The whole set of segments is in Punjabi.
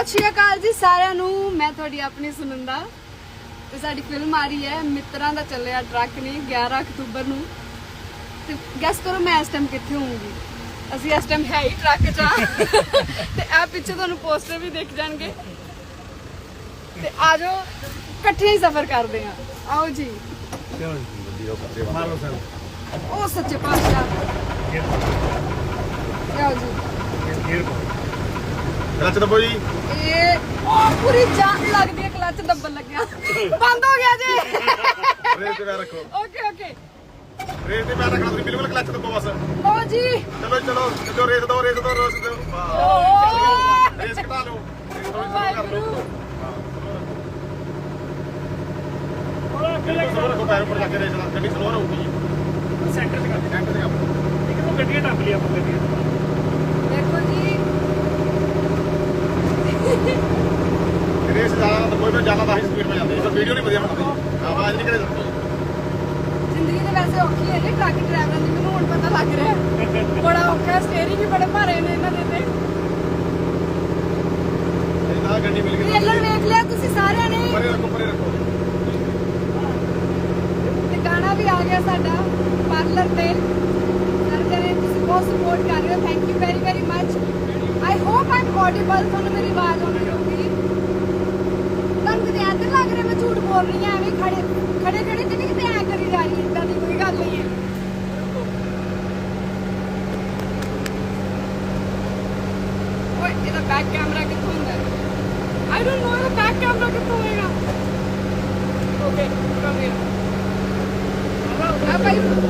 ਸਤਿ ਸ਼੍ਰੀ ਅਕਾਲ ਜੀ ਸਾਰਿਆਂ ਨੂੰ। ਮੈਂ ਤੁਹਾਡੀ ਆਪਣੀ ਸੁਨੰਦਾ। ਤੇ ਸਾਡੀ ਫਿਲਮ ਆ ਰਹੀ ਹੈ ਮਿੱਤਰਾਂ ਦਾ ਚੱਲਿਆ ਟਰੱਕ ਨਹੀਂ 11 ਅਕਤੂਬਰ ਨੂੰ। ਤੇ ਗੈਸ ਕਰੋ ਮੈਂ ਇਸ ਟਾਈਮ ਕਿੱਥੇ ਹੋਊਂਗੀ? ਅਸੀਂ ਇਸ ਟਾਈਮ ਹੈ ਹੀ ਟਰੱਕ 'ਚ ਆ ਤੇ ਆ ਪਿੱਛੇ ਤੁਹਾਨੂੰ ਪੋਸਟਰ ਵੀ ਦਿਖ ਜਾਣਗੇ। ਤੇ ਆ ਜਾਓ ਇਕੱਠੇ ਹੀ ਸਫ਼ਰ ਕਰਦੇ ਆ ਆਓ ਜੀ। ਮਾਰੋ ਸਰ। ਉਹ ਸੱਚੇ ਪਾਤਸ਼ਾਹ। ਆਓ ਜੀ। ਗੇਰ ਕਲਚ ਦਬੋ ਜੀ ਇਹ ਉਹ ਪੂਰੀ ਜਾਨ ਲੱਗਦੀ ਹੈ ਕਲੱਚ ਦੱਬਣ ਲੱਗਿਆ ਬੰਦ ਹੋ ਗਿਆ ਜੀ ਰੇਸ ਤੇ ਪੈਰ ਰੱਖੋ ਓਕੇ ਓਕੇ ਰੇਸ ਤੇ ਪੈਰ ਰੱਖਣਾ ਤੁਸੀਂ ਬਿਲਕੁਲ ਕਲਚ ਦਬੋ ਬਸ ਓ ਜੀ ਚਲੋ ਚਲੋ ਚਲੋ ਰੇਸ ਦੋ ਰੇਸ ਦੋ ਰੇਸ ਦੋ ਵਾਹ। ਓ ਰੇਸ ਘਟਾ ਲਓ ਰੇਸ ਥੋੜੀ ਸਲੋ ਕਰ ਲਓ ਬਿਲਕੁਲ ਸਲੋ ਰੱਖੋ ਪੈਰ ਉੱਪਰ ਜਾ ਕੇ ਰੇਸ ਨਾਲ ਗੱਡੀ ਸਲੋ ਰਹੂਗੀ ਸੈਂਟਰ ਚ ਕਰ ਸੈਂਟਰ ਤੇ ਆਪੋ ਇੱਕ ਉਹ ਗੱਡੀਆਂ ਟੱਪ ਲਿਆ ਆਪਾਂ ਗੱਡੀਆਂ ਦੇਖੋ ਜੀ ਰੇਸ ਜ਼ਿਆਦਾ ਤਾਂ ਕੋਈ ਵੀ ਜ਼ਿਆਦਾ ਤਾਂ ਹੀ ਸਪੀਡ 'ਤੇ ਜਾਂਦੇ ਪਰ ਵੀਡੀਓ ਨਹੀਂ ਵਧੀਆ ਬਣਦੀ ਆਵਾਜ਼ ਨਹੀਂ ਕਰੇ ਜਾਂਦੀ ਜ਼ਿੰਦਗੀ ਦੇ ਵੈਸੇ ਔਖੀ ਹੈ ਜੀ ਟਰੱਕ ਡਰਾਈਵਰਾਂ ਦੀ ਮੈਨੂੰ ਹੁਣ ਪਤਾ ਲੱਗ ਰਿਹਾ ਬੜਾ ਔਖਾ ਹੈ ਸਟੀਅਰਿੰਗ ਵੀ ਬੜੇ ਭਾਰੇ ਨੇ ਇਹਨਾਂ ਦੇ ਤੇ। ਇਹ ਤਾਂ ਗੱਡੀ ਮਿਲ ਗਈ ਟ੍ਰੇਲਰ ਵੇਖ ਲਿਆ ਤੁਸੀਂ ਸਾਰਿਆਂ ਨੇ? ਪਰੇ ਰੱਖੋ ਪਰੇ ਰੱਖੋ। ਤੇ ਗਾਣਾ ਵੀ ਆ ਗਿਆ ਸਾਡਾ ਪਾਰਲਰ ਤੇ। ਸਰ ਕਰੇ ਤੁਸੀਂ ਬਹੁਤ ਸਪੋਰਟ ਕਰ ਰਹੇ ਹੋ thank you very very much I hope I am audible ਤੁਹਾਨੂੰ ਮੇਰੀ ਆਵਾਜ਼ ਆਉਂਦੀ ਹੋਊਗੀ ਤੁਹਾਨੂੰ ਕਿਤੇ ਐਂ ਤਾਂ ਲੱਗ ਰਿਹਾ ਮੈਂ ਝੂਠ ਬੋਲ ਰਹੀ ਹਾਂ ਐਵੇਂ ਖੜੇ ਖੜੇ ਖੜੇ ਤੇ ਨਹੀਂ ਕਿਤੇ ਕਰੀ ਜਾ ਰਹੀ ਇਦਾਂ ਦੀ ਕੋਈ ਗੱਲ ਨਹੀਂ ਹੈ। ਓਏ, ਇਹਦਾ ਬੈਕ ਕੈਮਰਾ ਕਿੱਥੋਂ ਹੁੰਦਾ? ਆਈ ਡੋਨਟ ਨੋ ਇਹਦਾ ਬੈਕ ਕੈਮਰਾ ਕਿੱਥੋਂ ਹੋਏਗਾ। ਓਕੇ ਕਮ ਹੇਅਰ ਆ ਭਾਈ।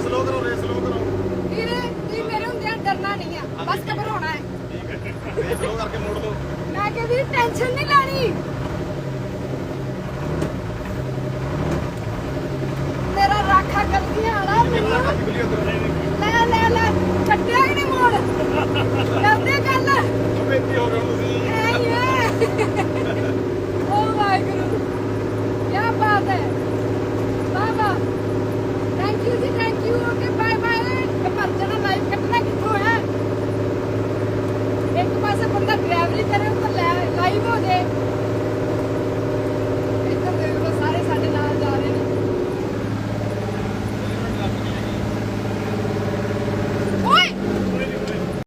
as local